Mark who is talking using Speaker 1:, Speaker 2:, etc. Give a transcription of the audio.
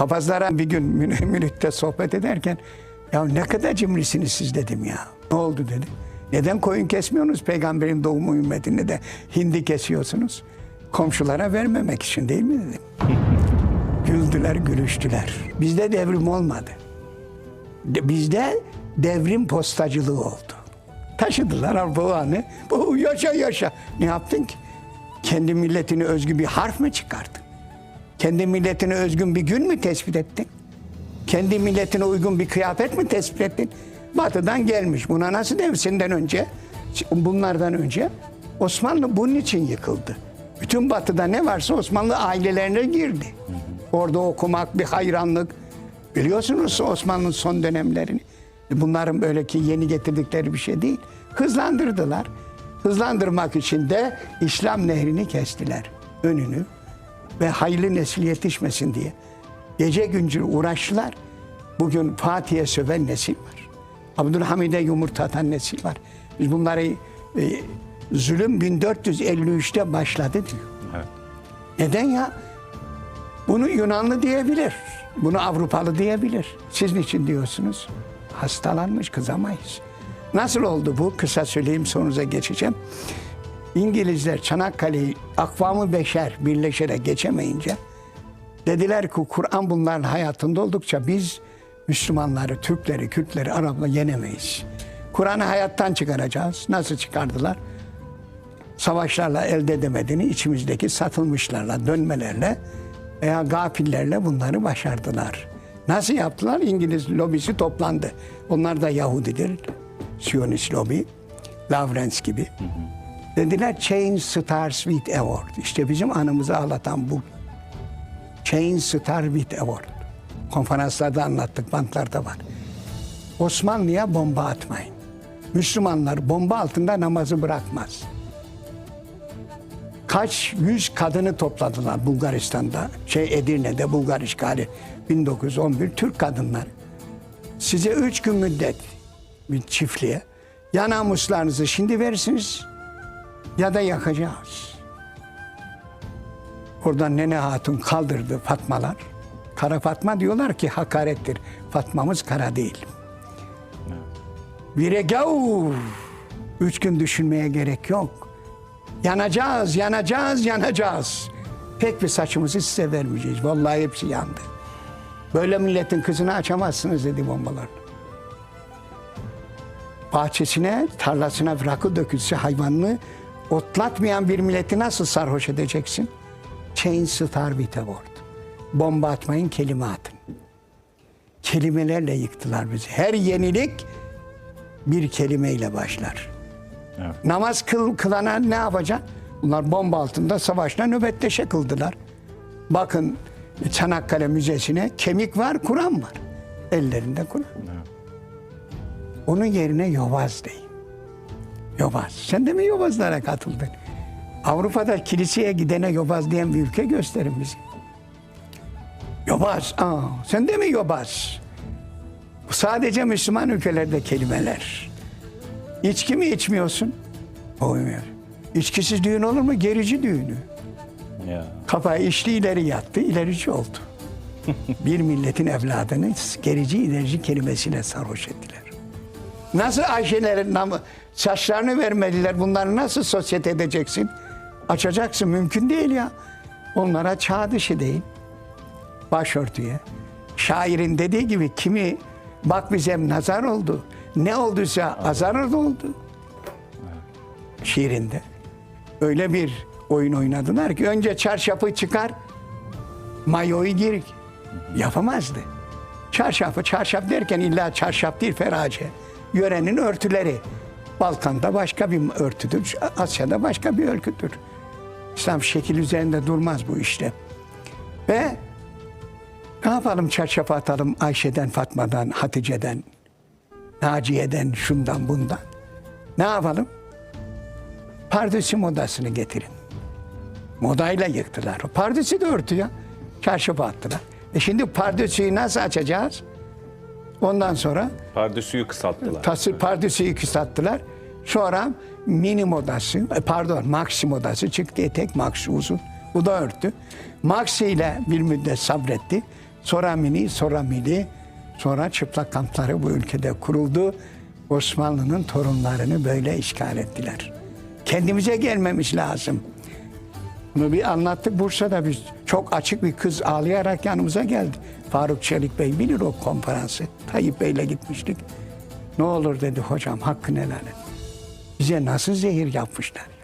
Speaker 1: Papazlara bir gün Mün- Münih'te sohbet ederken ya ne kadar cimrisiniz siz dedim ya. Ne oldu dedi. Neden koyun kesmiyorsunuz peygamberin doğumu ümmetinde de hindi kesiyorsunuz? Komşulara vermemek için değil mi dedim. Güldüler, gülüştüler. Bizde devrim olmadı. De- Bizde devrim postacılığı oldu. Taşıdılar bu anı. Bu yaşa yaşa. Ne yaptın ki? Kendi milletine özgü bir harf mi çıkardın? Kendi milletine özgün bir gün mü tespit ettin? Kendi milletine uygun bir kıyafet mi tespit ettin? Batı'dan gelmiş. Buna nasıl devsinden önce, bunlardan önce Osmanlı bunun için yıkıldı. Bütün Batı'da ne varsa Osmanlı ailelerine girdi. Orada okumak bir hayranlık. Biliyorsunuz Osmanlı'nın son dönemlerini. Bunların böyle ki yeni getirdikleri bir şey değil. Hızlandırdılar. Hızlandırmak için de İslam nehrini kestiler. Önünü ve hayırlı nesil yetişmesin diye. Gece gündüz uğraştılar. Bugün Fatih'e söven nesil var. Abdülhamid'e yumurta atan nesil var. Biz bunları e, zulüm 1453'te başladı diyor.
Speaker 2: Evet.
Speaker 1: Neden ya? Bunu Yunanlı diyebilir. Bunu Avrupalı diyebilir. Siz niçin diyorsunuz? Hastalanmış kızamayız. Nasıl oldu bu? Kısa söyleyeyim sorunuza geçeceğim. İngilizler Çanakkale'yi akvamı beşer birleşerek geçemeyince dediler ki Kur'an bunların hayatında oldukça biz Müslümanları, Türkleri, Kürtleri, Arapları yenemeyiz. Kur'an'ı hayattan çıkaracağız. Nasıl çıkardılar? savaşlarla elde edemediğini içimizdeki satılmışlarla, dönmelerle veya gafillerle bunları başardılar. Nasıl yaptılar? İngiliz lobisi toplandı. Onlar da Yahudidir. Siyonist lobi. Lawrence gibi. Dediler Change Stars with Award. İşte bizim anımızı ağlatan bu. Change Star with Award. Konferanslarda anlattık, bantlarda var. Osmanlı'ya bomba atmayın. Müslümanlar bomba altında namazı bırakmaz kaç yüz kadını topladılar Bulgaristan'da. Şey Edirne'de Bulgar işgali 1911 Türk kadınlar. Size üç gün müddet bir çiftliğe ya namuslarınızı şimdi verirsiniz ya da yakacağız. Oradan Nene Hatun kaldırdı Fatmalar. Kara Fatma diyorlar ki hakarettir. Fatmamız kara değil. Vire gavur. Üç gün düşünmeye gerek yok. Yanacağız, yanacağız, yanacağız. Tek bir saçımızı size vermeyeceğiz. Vallahi hepsi yandı. Böyle milletin kızını açamazsınız dedi bombalar. Bahçesine, tarlasına rakı dökülse hayvanını otlatmayan bir milleti nasıl sarhoş edeceksin? Chain Star word. Bomba atmayın, kelime atın. Kelimelerle yıktılar bizi. Her yenilik bir kelimeyle başlar.
Speaker 2: Evet.
Speaker 1: Namaz kıl, kılana ne yapacak? Bunlar bomba altında savaşla nöbetleşe kıldılar. Bakın Çanakkale Müzesi'ne kemik var, Kur'an var. Ellerinde Kur'an. Onun yerine yobaz deyin. Yobaz. Sen de mi yobazlara katıldın? Avrupa'da kiliseye gidene yobaz diyen bir ülke gösterin bize. Yobaz. Aa, sen de mi yobaz? Bu sadece Müslüman ülkelerde kelimeler. İçki mi içmiyorsun? Olmuyor. İçkisiz düğün olur mu? Gerici düğünü.
Speaker 2: Ya.
Speaker 1: Kafayı içti ileri yattı, ilerici oldu. bir milletin evladını gerici ilerici kelimesiyle sarhoş ettiler. Nasıl Ayşelerin namı, saçlarını vermediler. Bunları nasıl sosyete edeceksin? Açacaksın. Mümkün değil ya. Onlara çağ dışı değil. Başörtüye. Şairin dediği gibi kimi bak bize nazar oldu. Ne olduysa azar oldu. Şiirinde. Öyle bir oyun oynadılar ki önce çarşafı çıkar, mayoyu gir. Yapamazdı. Çarşafı çarşaf derken illa çarşaf değil ferace. Yörenin örtüleri. Balkan'da başka bir örtüdür, Asya'da başka bir örtüdür. İslam şekil üzerinde durmaz bu işte. Ve ne yapalım çarşafa atalım Ayşe'den, Fatma'dan, Hatice'den, Naciye'den, şundan bundan. Ne yapalım? Pardüsü modasını getirin. Modayla yıktılar. Pardüsü de örtü ya. Çarşafa attılar. E şimdi pardüsüyü nasıl açacağız? Ondan sonra
Speaker 2: Pardüsüyü kısalttılar.
Speaker 1: tasır pardüsüyü kısalttılar. Sonra mini modası, e, pardon maxi modası çıktı etek maxi uzun. Bu da örtü. Maxi ile bir müddet sabretti. Sonra mini, sonra mili, sonra çıplak kampları bu ülkede kuruldu. Osmanlı'nın torunlarını böyle işgal ettiler. Kendimize gelmemiz lazım. Bunu bir anlattık Bursa'da biz. Çok açık bir kız ağlayarak yanımıza geldi. Faruk Çelik Bey bilir o konferansı. Tayyip Bey'le gitmiştik. Ne olur dedi hocam hakkını helal et. Bize nasıl zehir yapmışlar.